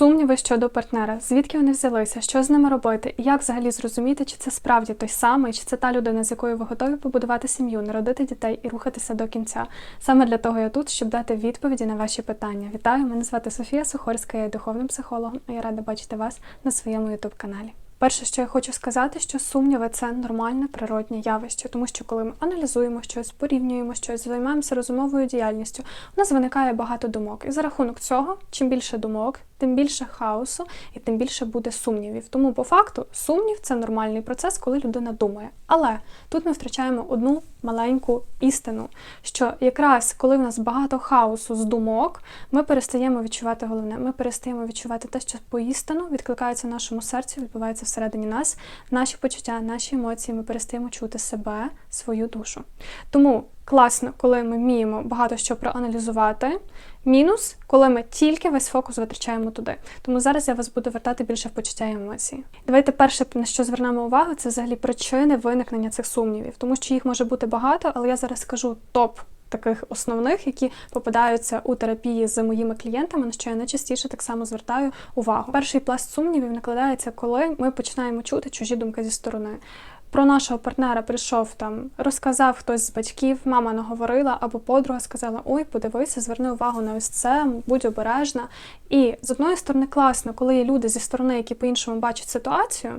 Сумніви щодо партнера, звідки вони взялися, що з ними робити, і як взагалі зрозуміти, чи це справді той самий, чи це та людина, з якою ви готові побудувати сім'ю, народити дітей і рухатися до кінця. Саме для того я тут, щоб дати відповіді на ваші питання. Вітаю! Мене звати Софія Сухорська, я є духовним психологом, і я рада бачити вас на своєму ютуб каналі. Перше, що я хочу сказати, що сумніви це нормальне природнє явище, тому що коли ми аналізуємо щось, порівнюємо щось, займаємося розумовою діяльністю, у нас виникає багато думок. І за рахунок цього, чим більше думок, тим більше хаосу і тим більше буде сумнівів. Тому, по факту, сумнів це нормальний процес, коли людина думає. Але тут ми втрачаємо одну маленьку істину, що якраз коли в нас багато хаосу з думок, ми перестаємо відчувати головне. Ми перестаємо відчувати те, що поістину відкликається в нашому серці, відбувається всередині нас, наші почуття, наші емоції. Ми перестаємо чути себе, свою душу. Тому класно, коли ми вміємо багато що проаналізувати. Мінус, коли ми тільки весь фокус витрачаємо туди. Тому зараз я вас буду вертати більше в почуття і емоції. Давайте перше, на що звернемо увагу, це взагалі причини виникнення цих сумнівів, тому що їх може бути багато, але я зараз скажу топ. Таких основних, які попадаються у терапії з моїми клієнтами, на що я найчастіше так само звертаю увагу. Перший пласт сумнівів накладається, коли ми починаємо чути чужі думки зі сторони. Про нашого партнера прийшов там, розказав хтось з батьків, мама наговорила, або подруга сказала: Ой, подивися, зверни увагу на ось це, будь обережна. І з одної сторони, класно, коли є люди зі сторони, які по-іншому бачать ситуацію.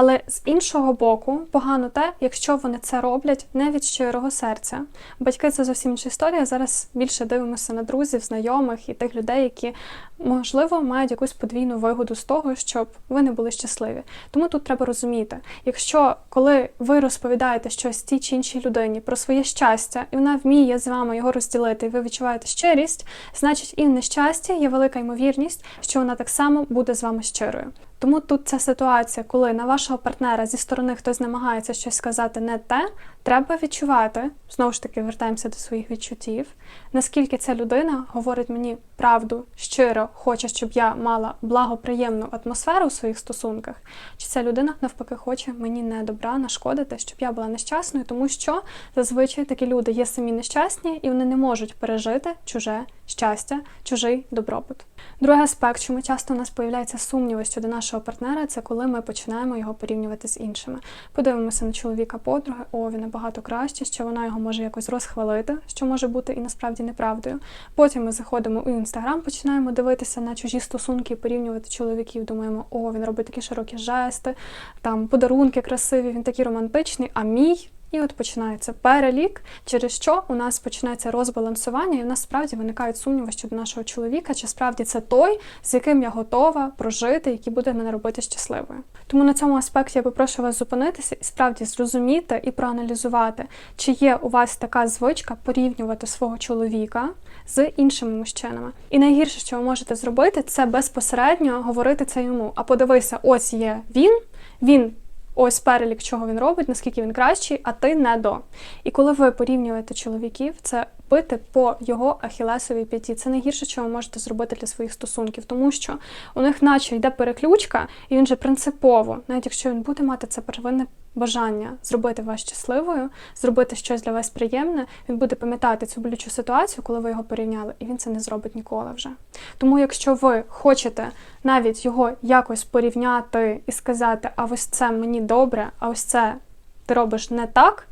Але з іншого боку, погано те, якщо вони це роблять не від щирого серця. Батьки це зовсім інша історія. Зараз більше дивимося на друзів, знайомих і тих людей, які можливо мають якусь подвійну вигоду з того, щоб ви не були щасливі. Тому тут треба розуміти, якщо коли ви розповідаєте щось тій чи іншій людині про своє щастя, і вона вміє з вами його розділити, і ви відчуваєте щирість, значить і в нещасті є велика ймовірність, що вона так само буде з вами щирою. Тому тут ця ситуація, коли на вашого партнера зі сторони хтось намагається щось сказати не те, треба відчувати, знову ж таки, вертаємося до своїх відчуттів, наскільки ця людина говорить мені правду, щиро, хоче, щоб я мала благоприємну атмосферу у своїх стосунках, чи ця людина навпаки хоче мені не добра, нашкодити, щоб я була нещасною, тому що зазвичай такі люди є самі нещасні і вони не можуть пережити чуже щастя, чужий добробут. Другий аспект, чому часто у нас появляється сумніви щодо нашого партнера, це коли ми починаємо його порівнювати з іншими. Подивимося на чоловіка подруги, о, він набагато краще, що вона його може якось розхвалити, що може бути і насправді неправдою. Потім ми заходимо у інстаграм, починаємо дивитися на чужі стосунки, порівнювати чоловіків. Думаємо, о, він робить такі широкі жести, там подарунки красиві, він такий романтичний, а мій. І от починається перелік, через що у нас починається розбалансування, і в нас справді виникають сумніви щодо нашого чоловіка, чи справді це той, з яким я готова прожити, який буде мене робити щасливою. Тому на цьому аспекті я попрошу вас зупинитися і справді зрозуміти і проаналізувати, чи є у вас така звичка порівнювати свого чоловіка з іншими мужчинами. І найгірше, що ви можете зробити, це безпосередньо говорити це йому. А подивися, ось є він, він ось перелік, чого він робить, наскільки він кращий, а ти не до. І коли ви порівнюєте чоловіків, це бити по його ахілесовій п'яті. Це найгірше, що ви можете зробити для своїх стосунків, тому що у них, наче йде переключка, і він же принципово, навіть якщо він буде мати це первинне бажання зробити вас щасливою, зробити щось для вас приємне, він буде пам'ятати цю болючу ситуацію, коли ви його порівняли, і він це не зробить ніколи вже. Тому, якщо ви хочете навіть його якось порівняти і сказати, а ось це мені добре, а ось це ти робиш не так.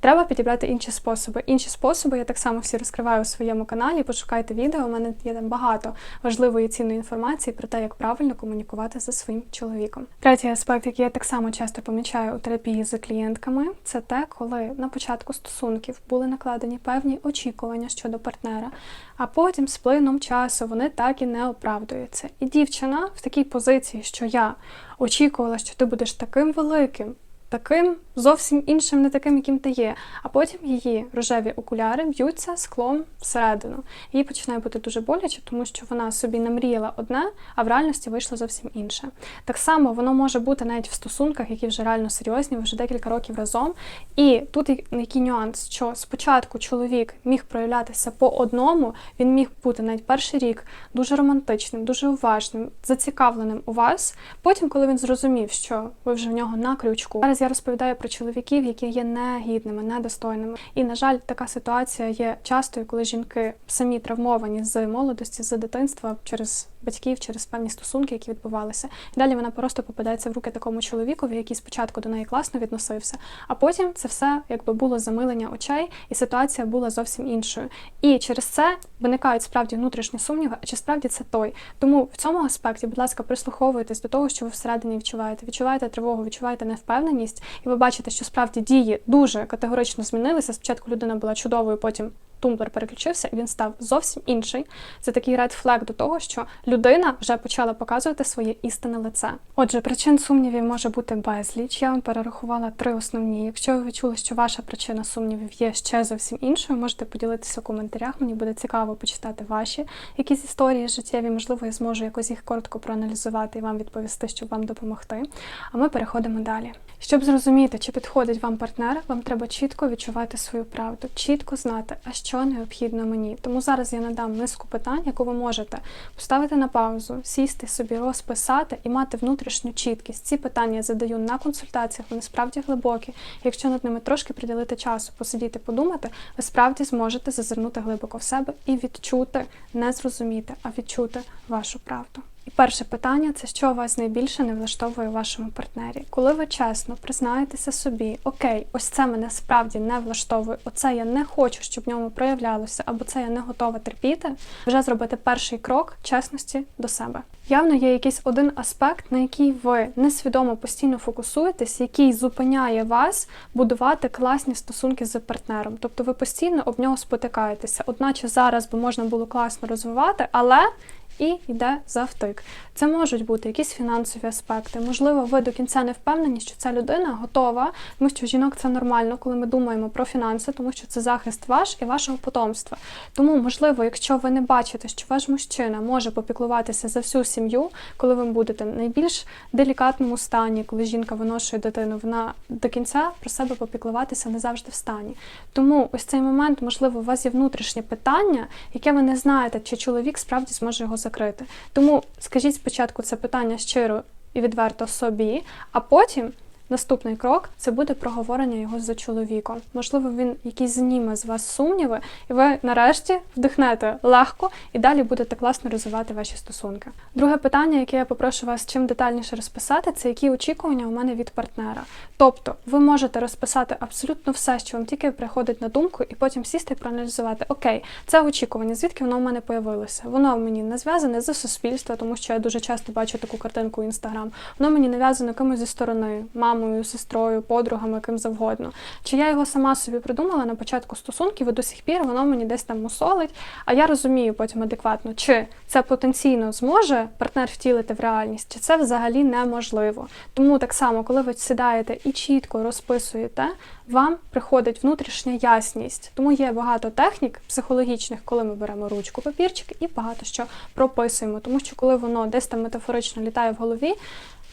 Треба підібрати інші способи. Інші способи я так само всі розкриваю у своєму каналі. Пошукайте відео. У мене є там багато важливої цінної інформації про те, як правильно комунікувати зі своїм чоловіком. Третій аспект, який я так само часто помічаю у терапії з клієнтками, це те, коли на початку стосунків були накладені певні очікування щодо партнера, а потім з плином часу вони так і не оправдуються. І дівчина в такій позиції, що я очікувала, що ти будеш таким великим таким зовсім іншим, не таким, яким ти є. А потім її рожеві окуляри б'ються склом всередину. Їй починає бути дуже боляче, тому що вона собі намріяла одне, а в реальності вийшло зовсім інше. Так само воно може бути навіть в стосунках, які вже реально серйозні, вже декілька років разом. І тут який нюанс, що спочатку чоловік міг проявлятися по одному, він міг бути навіть перший рік дуже романтичним, дуже уважним, зацікавленим у вас. Потім, коли він зрозумів, що ви вже в нього на крючку. Зараз я розповідаю про чоловіків, які є негідними, недостойними. І, на жаль, така ситуація є частою, коли жінки самі травмовані з молодості, з дитинства через батьків, через певні стосунки, які відбувалися. І далі вона просто попадається в руки такому чоловікові, який спочатку до неї класно відносився, а потім це все якби було замилення очей, і ситуація була зовсім іншою. І через це виникають справді внутрішні сумніви, а чи справді це той. Тому в цьому аспекті, будь ласка, прислуховуйтесь до того, що ви всередині відчуваєте. Відчуваєте тривогу, відчуваєте невпевненість, і ви бачите, що справді дії дуже категорично змінилися. Спочатку людина була чудовою, потім тумблер переключився, він став зовсім інший. Це такий ред флег до того, що людина вже почала показувати своє істинне лице. Отже, причин сумнівів може бути безліч. Я вам перерахувала три основні. Якщо ви відчули, що ваша причина сумнівів є ще зовсім іншою, можете поділитися у коментарях. Мені буде цікаво почитати ваші якісь історії життєві. Можливо, я зможу якось їх коротко проаналізувати і вам відповісти, щоб вам допомогти. А ми переходимо далі. Щоб зрозуміти, чи підходить вам партнер, вам треба чітко відчувати свою правду, чітко знати, а що необхідно мені. Тому зараз я надам низку питань, яку ви можете поставити на паузу, сісти собі, розписати і мати внутрішню чіткість. Ці питання я задаю на консультаціях, вони справді глибокі. Якщо над ними трошки приділити часу, посидіти, подумати, ви справді зможете зазирнути глибоко в себе і відчути, не зрозуміти, а відчути вашу правду. І перше питання це що вас найбільше не влаштовує у вашому партнері. Коли ви чесно признаєтеся собі, окей, ось це мене справді не влаштовує, оце я не хочу, щоб в ньому проявлялося, або це я не готова терпіти, вже зробити перший крок чесності до себе. Явно є якийсь один аспект, на який ви несвідомо постійно фокусуєтесь, який зупиняє вас будувати класні стосунки з партнером. Тобто ви постійно об нього спотикаєтеся, одначе зараз би можна було класно розвивати, але і йде завтик. Це можуть бути якісь фінансові аспекти. Можливо, ви до кінця не впевнені, що ця людина готова, тому що жінок це нормально, коли ми думаємо про фінанси, тому що це захист ваш і вашого потомства. Тому, можливо, якщо ви не бачите, що ваш мужчина може попіклуватися за всю сім'ю, коли ви будете в найбільш делікатному стані, коли жінка виношує дитину, вона до кінця про себе попіклуватися не завжди в стані. Тому ось цей момент, можливо, у вас є внутрішнє питання, яке ви не знаєте, чи чоловік справді зможе його закрити. Тому скажіть спочатку це питання щиро і відверто собі, а потім. Наступний крок це буде проговорення його за чоловіком. Можливо, він якийсь зніме з вас сумніви, і ви нарешті вдихнете легко і далі будете класно розвивати ваші стосунки. Друге питання, яке я попрошу вас чим детальніше розписати, це які очікування у мене від партнера. Тобто, ви можете розписати абсолютно все, що вам тільки приходить на думку, і потім сісти і проаналізувати. Окей, це очікування, звідки воно в мене появилося? Воно мені не зв'язане з суспільства, тому що я дуже часто бачу таку картинку в інстаграм. Воно мені нав'язано кимось зі сторони, мамою, сестрою, подругами, ким завгодно. Чи я його сама собі придумала на початку стосунків, і до сих пір воно мені десь там мусолить, а я розумію потім адекватно, чи це потенційно зможе партнер втілити в реальність, чи це взагалі неможливо. Тому так само, коли ви сідаєте і чітко розписуєте, вам приходить внутрішня ясність. Тому є багато технік психологічних, коли ми беремо ручку, папірчик і багато що прописуємо. Тому що коли воно десь там метафорично літає в голові,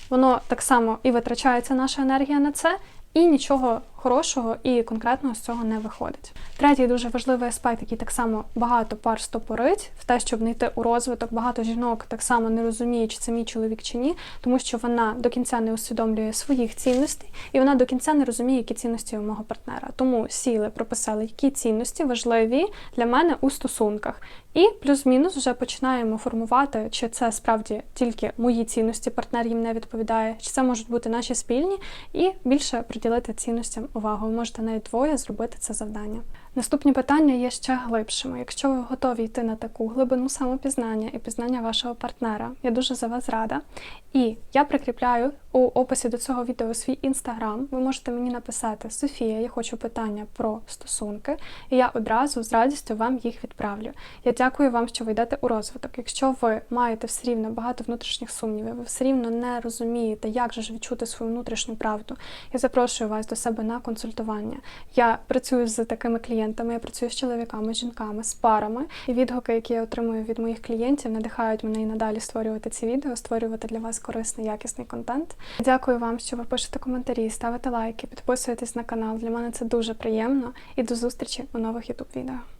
воно так само і витрачається наша енергія на це, і нічого хорошого і конкретного з цього не виходить. Третій дуже важливий аспект, який так само багато пар стопорить в те, щоб не йти у розвиток. Багато жінок так само не розуміють, чи це мій чоловік чи ні, тому що вона до кінця не усвідомлює своїх цінностей, і вона до кінця не розуміє, які цінності у мого партнера. Тому сіли, прописали, які цінності важливі для мене у стосунках. І плюс-мінус вже починаємо формувати, чи це справді тільки мої цінності, партнер їм не відповідає, чи це можуть бути наші спільні, і більше приділити цінностям увагу. Ви можете навіть двоє зробити це завдання. Наступні питання є ще глибшими. Якщо ви готові йти на таку глибину самопізнання і пізнання вашого партнера, я дуже за вас рада. І я прикріпляю у описі до цього відео свій інстаграм. Ви можете мені написати Софія, я хочу питання про стосунки, і я одразу з радістю вам їх відправлю. Я дякую вам, що ви йдете у розвиток. Якщо ви маєте все рівно багато внутрішніх сумнівів, ви все рівно не розумієте, як же ж відчути свою внутрішню правду. Я запрошую вас до себе на консультування. Я працюю з такими клієнтами клієнтами, я працюю з чоловіками, з жінками, з парами. І відгуки, які я отримую від моїх клієнтів, надихають мене і надалі створювати ці відео, створювати для вас корисний, якісний контент. Дякую вам, що ви пишете коментарі, ставите лайки, підписуєтесь на канал. Для мене це дуже приємно. І до зустрічі у нових ютуб відео.